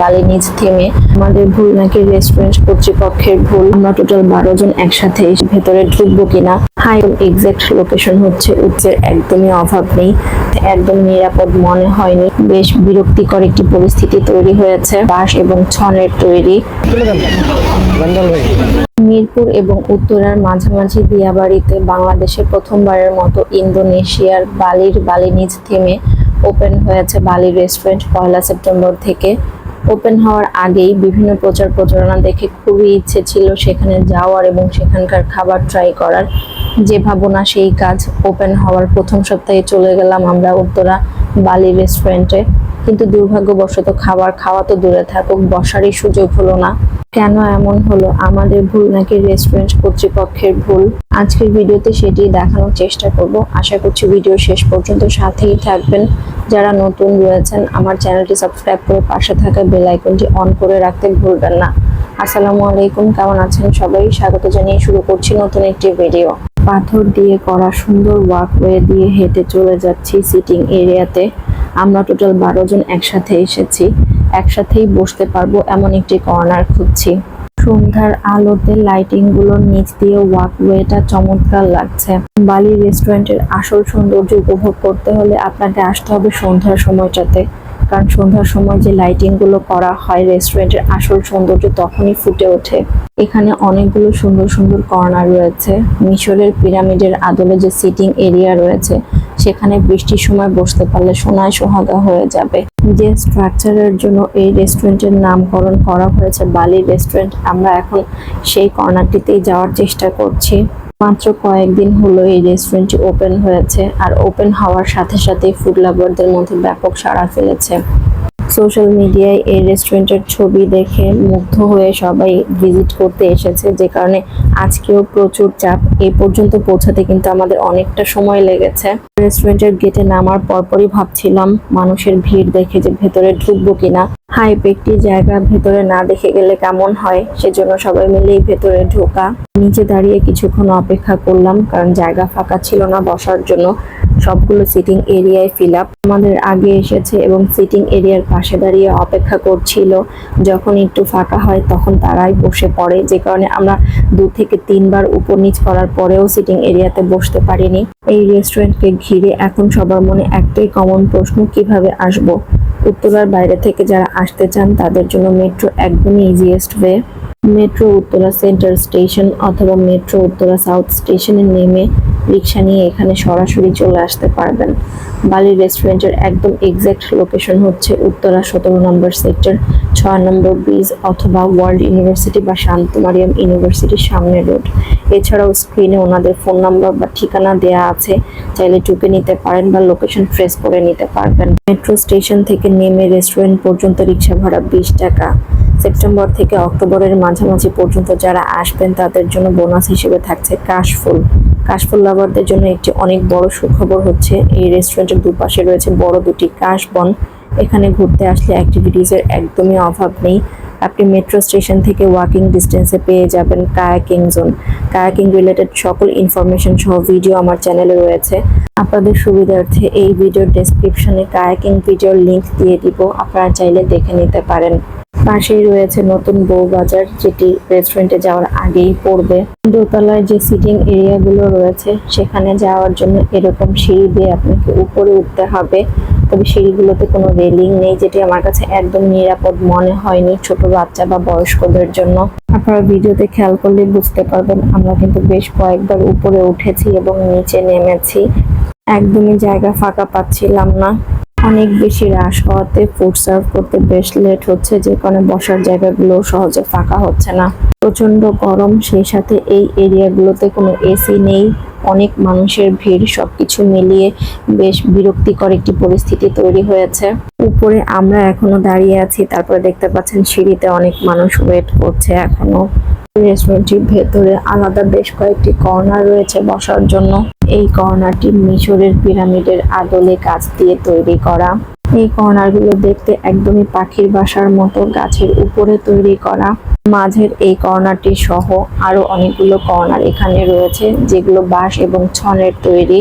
বালি নিচ থেমে। আমাদের ভুল নাকি রেস্টুরেন্ট কর্তৃপক্ষের ভুল? আমরা টোটাল বারো জন একসাথে ভেতরে ঢুকবো কিনা? হাই এক্সাক্ট লোকেশন হচ্ছে উচ্চের একদমই অভাব নেই। একদম নিরাপদ মনে হয়নি। বেশ বিরক্তিকর একটি পরিস্থিতি তৈরি হয়েছে। বাঁশ এবং ছনের তৈরি। মিরপুর এবং উত্তরার মাঝামাঝি দিয়াবাড়িতে বাংলাদেশে প্রথমবারের মতো ইন্দোনেশিয়ার বালির বালি নিচ থেমে ওপেন হয়েছে বালি রেস্টুরেন্ট পয়লা সেপ্টেম্বর থেকে। ওপেন হওয়ার আগেই বিভিন্ন প্রচার প্রচারণা দেখে খুবই ইচ্ছে ছিল সেখানে যাওয়ার এবং সেখানকার খাবার ট্রাই করার। যে ভাবনা, সেই কাজ ওপেন হওয়ার প্রথম সপ্তাহে চলে গেলাম আমরা উত্তরা বালি রেস্টুরেন্টে কিন্তু দুর্ভাগ্যবশত খাবার খাওয়া তো দূরে থাকুক, বসারই সুযোগ হলো না। কেন এমন হলো? আমাদের ভুল নাকি রেস্টুরেন্ট কর্তৃপক্ষের ভুল? আজকের ভিডিওতে সেটি দেখানোর চেষ্টা করব। আশা করছি ভিডিও শেষ পর্যন্ত সাথেই থাকবেন। যারা নতুন রয়েছেন, আমার চ্যানেলটি সাবস্ক্রাইব করে পাশে থাকা বেল আইকনটি অন করে রাখতে ভুলবেন না। আসসালামু আলাইকুম, কেমন আছেন সবাই? স্বাগত জানিয়ে শুরু করছি নতুন একটি ভিডিও। পাথর দিয়ে করা সুন্দর ওয়াকওয়ে দিয়ে হেঁটে চলে যাচ্ছি সিটিং এরিয়াতে আমরা টোটাল বারো জন একসাথে এসেছি। একসাথেই বসতে পারব এমন একটি কর্নার খুঁজছি। সন্ধ্যার আলোতে লাইটিংগুলোর নিচ দিয়ে ওয়াকওয়েটা চমৎকার লাগছে। বালি রেস্টুরেন্টের আসল সৌন্দর্য উপভোগ করতে হলে আপনাকে আসতে হবে সন্ধ্যার সময়টাতে। কারণ সন্ধ্যার সময় যে লাইটিংগুলো করা হয় রেস্টুরেন্টের আসল সৌন্দর্য তখনই ফুটে ওঠে। এখানে অনেকগুলো সুন্দর সুন্দর কর্নার রয়েছে। মিশরের পিরামিডের আদলে যে সিটিং এরিয়া রয়েছে সেখানে বৃষ্টির সময় বসতে পারলে সোনায় সোহাগা হয়ে যাবে। যে স্ট্রাকচারের জন্য এই রেস্টুরেন্টের নামকরণ করা হয়েছে, বালি রেস্টুরেন্ট আমরা এখন সেই কর্নারটিতেই যাওয়ার চেষ্টা করছি। মাত্র কয়েকদিন হলো এই রেস্টুরেন্টটি ওপেন হয়েছে, আর ওপেন হওয়ার সাথে সাথে ফুড লাভারদের মধ্যে ব্যাপক সাড়া ফেলেছে। সোশ্যাল মিডিয়ায় এই রেস্টুরেন্টের ছবি দেখে মুগ্ধ হয়ে সবাই ভিজিট করতে এসেছে, যে কারণে আজকেও প্রচুর চাপ। এই পর্যন্ত পৌঁছাতে কিন্তু আমাদের অনেকটা সময় লেগেছে। রেস্টুরেন্টের গেটে নামার পরপরই ভাবছিলাম, মানুষের ভিড় দেখে যে ভেতরে ঢুকবো কিনা। হাইপ একটি জায়গা ভেতরে না দেখে গেলে কেমন হয়, সেজন্য সবাই মিলেই ভেতরে ঢোকা। নিচে দাঁড়িয়ে কিছুক্ষণ অপেক্ষা করলাম, কারণ জায়গা ফাঁকা ছিল না বসার জন্য। সবগুলো সিটিং এরিয়ায় ফিল আপ আমাদের আগে এসেছে এবং সিটিং এরিয়ার পাশে দাঁড়িয়ে অপেক্ষা করছিল। যখন একটু ফাঁকা হয় তখন তারাই বসে পড়ে। যে কারণে আমরা দু থেকে তিনবার উপর নিচ করার পরেও সিটিং এরিয়াতে বসতে পারিনি। এই রেস্টুরেন্টকে ঘিরে এখন সবার মনে একটাই কমন প্রশ্ন, কীভাবে আসব? উত্তরার বাইরে থেকে যারা আসতে চান, তাদের জন্য মেট্রো একদমই easiest way metro Uttara centre station অথবা মেট্রো উত্তরা সাউথ স্টেশনে নেমে রিক্সা নিয়ে এখানে সরাসরি চলে আসতে পারবেন। বালি রেস্টুরেন্টের একদম এক্সাক্ট লোকেশন হচ্ছে উত্তরা সতেরো নম্বর সেক্টর ছয় নম্বর ব্রিজ অথবা ওয়ার্ল্ড ইউনিভার্সিটি বা শান্ত মারিয়াম ইউনিভার্সিটির সামনে রোড এছাড়াও স্ক্রিনে ওনাদের ফোন নাম্বার বা ঠিকানা দেয়া আছে। চাইলে টুকে নিতে পারেন বা লোকেশন ট্রেস করে নিতে পারবেন। মেট্রো স্টেশন থেকে নেমে রেস্টুরেন্ট পর্যন্ত রিক্সা ভাড়া বিশ টাকা। সেপ্টেম্বর থেকে অক্টোবরের মাঝামাঝি পর্যন্ত যারা আসবেন তাদের জন্য বোনাস হিসেবে থাকছে কাশফুল কাশফুল লাভারদের জন্য একটি অনেক বড় সুখবর হচ্ছে, এই রেস্টুরেন্টের দুপাশে রয়েছে বড় দুটি কাশবন। এখানে ঘুরতে আসলে অ্যাক্টিভিটিসের একদমই অভাব নেই। আপনি মেট্রো স্টেশন থেকে ওয়াকিং ডিস্টেন্সে পেয়ে যাবেন কায়াকিং জোন। কায়াকিং রিলেটেড সকল ইনফরমেশন সহ ভিডিও আমার চ্যানেলে রয়েছে। আপনাদের সুবিধার্থে এই ভিডিওর ডেসক্রিপশনে কায়াকিং ভিডিওর লিংক দিয়ে দিব, আপনারা চাইলে দেখে নিতে পারেন। পাশেই রয়েছে নতুন বউবাজার যেটি রেস্টুরেন্টে যাওয়ার আগেই পড়বে। দোতলায় যে সিটিং এরিয়াগুলো রয়েছে, সেখানে যাওয়ার জন্য এরকম সিঁড়ি দিয়ে আপনাকে উপরে উঠতে হবে। তবে সিঁড়িগুলোতে কোনো রেলিং নেই, যেটি আমার কাছে একদম নিরাপদ মনে হয়নি ছোট বাচ্চা বা বয়স্কদের জন্য। আপনারা ভিডিওতে খেয়াল করলে বুঝতে পারবেন, আমরা কিন্তু বেশ কয়েকবার উপরে উঠেছি এবং নিচে নেমেছি। একদমই জায়গা ফাঁকা পাচ্ছিলাম না। অনেক বেশি রাশ হওয়াতে ফুড সার্ভ করতে বেশ লেট হচ্ছে, যে কারণে বসার জায়গাগুলো সহজে ফাঁকা হচ্ছে না। প্রচণ্ড গরম, সেই সাথে এই এরিয়াগুলোতে কোনো এসি নেই, অনেক মানুষের ভিড়, সবকিছু মিলিয়ে বেশ বিরক্তিকর একটি পরিস্থিতি তৈরি হয়েছে। উপরে আমরা এখনও দাঁড়িয়ে আছি, তারপরে দেখতে পাচ্ছেন সিঁড়িতে অনেক মানুষ ওয়েট করছে এখনও। রেস্টুরেন্টটির ভেতরে আলাদা বেশ কয়েকটি কর্নার রয়েছে বসার জন্য। এই কর্নারটি মিশরের পিরামিডের আদলে কাজ দিয়ে তৈরি করা। এই কর্নারগুলো দেখতে একদমই পাখির বাসার মতো গাছের উপরে তৈরি করা। মাঝের এই কর্নারটি সহ আরও অনেকগুলো কর্নার এখানে রয়েছে, যেগুলো বাঁশ এবং ছনের তৈরি।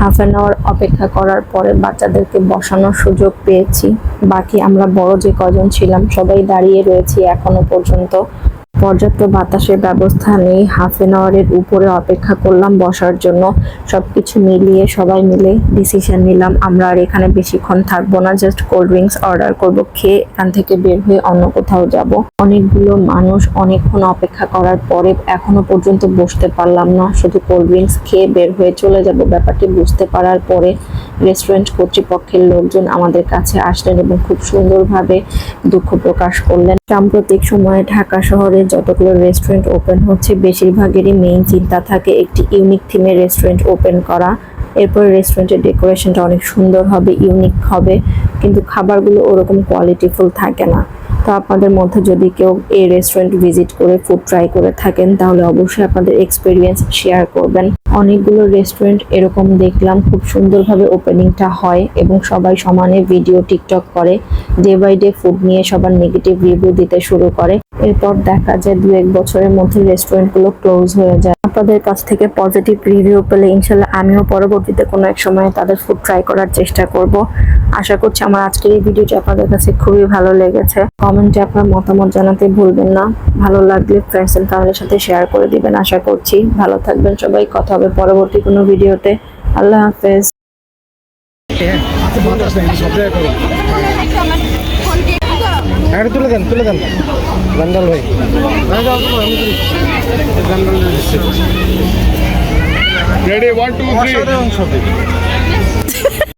হাফ অ্যান আওয়ার অপেক্ষা করার পরে বাচ্চাদেরকে বসানোর সুযোগ পেয়েছি। বাকি আমরা বড় যে কজন ছিলাম, সবাই দাঁড়িয়ে রয়েছি এখনও পর্যন্ত। পর্যাপ্ত বাতাসের ব্যবস্থা নেই। হাফ এন আওয়ারের উপরে অপেক্ষা করলাম, বসার জন্য সব কিছু মিলিয়ে সবাই মিলে ডিসিশন নিলাম। আমরা আর এখানে বেশিক্ষণ থাকব না জাস্ট কোল্ড ড্রিঙ্কস অর্ডার করব, খেয়ে এখান থেকে বের হয়ে অন্য কোথাও যাব। অনেকগুলো মানুষ অনেকক্ষণ অপেক্ষা করার পরে এখনও পর্যন্ত বসতে পারলাম না। শুধু কোল্ড ড্রিঙ্কস খেয়ে বের হয়ে চলে যাব। ব্যাপারটি বুঝতে পারার পরে রেস্টুরেন্ট কর্তৃপক্ষের লোকজন আমাদের কাছে আসলেন এবং খুব সুন্দরভাবে দুঃখ প্রকাশ করলেন। সাম্প্রতিক সময়ে ঢাকা শহরে যতগুলো রেস্টুরেন্ট ওপেন হচ্ছে, বেশিরভাগেরই মেইন চিন্তা থাকে একটি ইউনিক থিমের রেস্টুরেন্ট ওপেন করা। এরপর রেস্টুরেন্টের ডেকোরেশনটা অনেক সুন্দর হবে ইউনিক হবে, কিন্তু খাবারগুলো ওরকম কোয়ালিটিফুল থাকে না। তো আপনাদের মধ্যে যদি কেউ এই রেস্টুরেন্ট ভিজিট করে ফুড ট্রাই করে থাকেন, তাহলে অবশ্যই আপনাদের এক্সপিরিয়েন্স শেয়ার করবেন। অনেকগুলো রেস্টুরেন্ট এরকম দেখলাম, খুব সুন্দরভাবে ওপেনিংটা হয় এবং সবাই সমানে ভিডিও টিকটক করে ডে বাই ডে ফুড নিয়ে সবার নেগেটিভ রিভিউ দিতে শুরু করে। এরপর দেখা যায় দু এক বছরের মধ্যে রেস্টুরেন্টগুলো ক্লোজ হয়ে যায়। আপনাদের কাছ থেকে পজিটিভ রিভিউ পেলে ইনশাল্লাহ আমিও পরবর্তীতে কোনো এক সময় তাদের ফুড ট্রাই করার চেষ্টা করব। আশা করছি আমার আজকের এই ভিডিওটি আপনাদের কাছে খুবই ভালো লেগেছে। কমেন্টে আপনার মতামত জানাতে ভুলবেন না। ভালো লাগলে ফ্রেন্ডস এন্ড ফ্যামিলির সাথে শেয়ার করে দিবেন, আশা করছি। ভালো থাকবেন সবাই, কথা হবে পরবর্তী কোনো ভিডিওতে। আল্লাহ হাফেজ। হ্যাঁ তুলে দেন তুলে দেন। গান্ডাল ভাই। রেডি ওয়ান টু ছবি